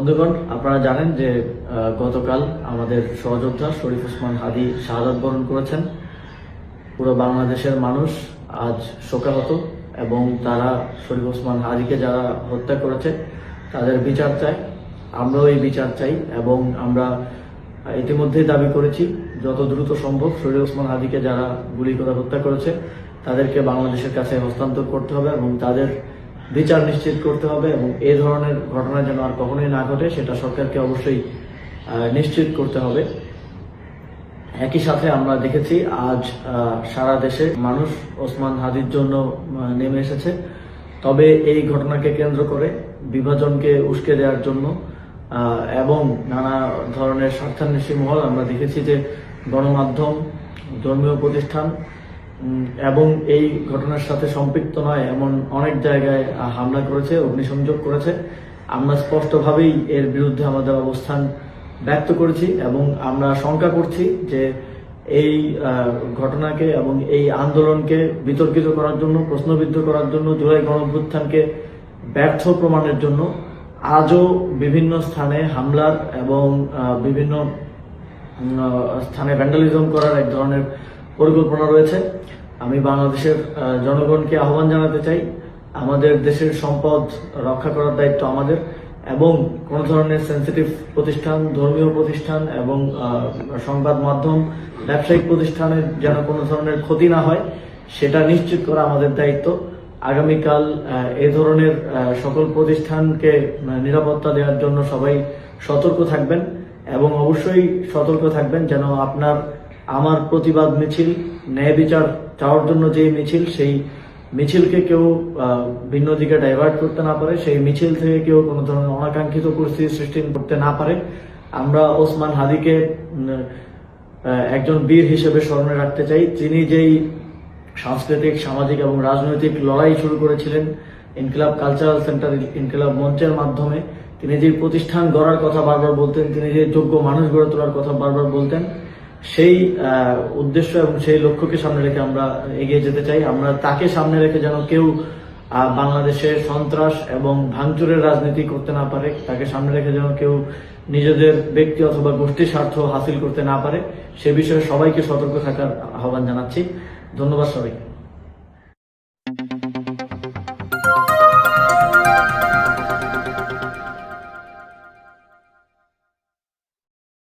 বন্ধুগণ, আপনারা জানেন যে গতকাল আমাদের সহযোদ্ধা শরীফ ওসমান হাদি শাহাদত বরণ করেছেন। পুরো বাংলাদেশের মানুষ আজ শোকাহত এবং তারা শরীফ ওসমান হাদিকে যারা হত্যা করেছে, তাদের বিচার চায়। আমরাও এই বিচার চাই এবং আমরা ইতিমধ্যেই দাবি করেছি, যত দ্রুত সম্ভব শরীফ ওসমান হাদিকে যারা গুলি করে হত্যা করেছে, তাদেরকে বাংলাদেশের কাছে হস্তান্তর করতে হবে এবং তাদের বিচার নিশ্চিত করতে হবে এবং এই ধরনের ঘটনা যেন আর কখনোই না ঘটে, সেটা সরকারকে অবশ্যই নিশ্চিত করতে হবে। একই সাথে আমরা দেখেছি আজ সারা দেশে মানুষ ওসমান হাদির জন্য নেমে এসেছে। তবে এই ঘটনাকে কেন্দ্র করে বিভাজনকে উস্কে দেওয়ার জন্য এবং নানা ধরনের স্বার্থান্বেষী মহল আমরা দেখেছি যে গণমাধ্যম, ধর্মীয় প্রতিষ্ঠান এবং এই ঘটনার সাথে সম্পৃক্ত নয়, এমন অনেক জায়গায় হামলা করেছে, অগ্নিসংযোগ করেছে। আমরা স্পষ্টভাবেই এর বিরুদ্ধে আমাদের অবস্থান ব্যক্ত করেছি এবং আমরা শঙ্কা করছি যে এই ঘটনাকে এবং এই আন্দোলনকে বিতর্কিত করার জন্য, প্রশ্নবিদ্ধ করার জন্য, জুলাই গণভ্যুত্থানকে ব্যর্থ প্রমাণের জন্য আজও বিভিন্ন স্থানে হামলার এবং বিভিন্ন স্থানে ভ্যান্ডালিজম করার এক ধরনের পরিকল্পনা রয়েছে। আমি বাংলাদেশের জনগণকে আহ্বান জানাতে চাই। আমাদের দেশের সম্পদ রক্ষা করার দায়িত্ব আমাদের এবং কোনো ধরনের সেন্সিটিভ প্রতিষ্ঠান, ধর্মীয় প্রতিষ্ঠান এবং সংবাদ মাধ্যম, ব্যবসায়িক প্রতিষ্ঠানের যেন কোনো ধরনের ক্ষতি না হয়, সেটা নিশ্চিত করা আমাদের দায়িত্ব। আগামীকাল এ ধরনের সকল প্রতিষ্ঠানকে নিরাপত্তা দেওয়ার জন্য সবাই সতর্ক থাকবেন এবং অবশ্যই সতর্ক থাকবেন যেন আপনার আমার প্রতিবাদ মিছিল, ন্যায় বিচার চাওয়ার জন্য যে মিছিল, সেই মিছিলকে কেউ ভিন্ন দিকে ডাইভার্ট করতে না পারে। সেই মিছিল থেকে কেউ কোনো ধরনের অনাকাঙ্ক্ষিত পরিস্থিতি সৃষ্টি করতে না পারে। আমরা ওসমান হাদিকে একজন বীর হিসেবে স্মরণে রাখতে চাই। তিনি যেই সাংস্কৃতিক, সামাজিক এবং রাজনৈতিক লড়াই শুরু করেছিলেন ইনকিলাব কালচারাল সেন্টার, ইনকিলাব মঞ্চের মাধ্যমে, তিনি যে প্রতিষ্ঠান গড়ার কথা বারবার বলতেন, তিনি যে যোগ্য মানুষ গড়ে তোলার কথা বারবার বলতেন সেই উদ্দেশ্য এবং সেই লক্ষ্যকে সামনে রেখে আমরা এগিয়ে যেতে চাই। আমরা তাকে সামনে রেখে যেন কেউ বাংলাদেশে সন্ত্রাস এবং ভাঙচুরের রাজনীতি করতে না পারে, তাকে সামনে রেখে যেন কেউ নিজেদের ব্যক্তি অথবা গোষ্ঠী স্বার্থ হাসিল করতে না পারে, সে বিষয়ে সবাইকে সতর্ক থাকার আহ্বান জানাচ্ছি। ধন্যবাদ সবাইকে।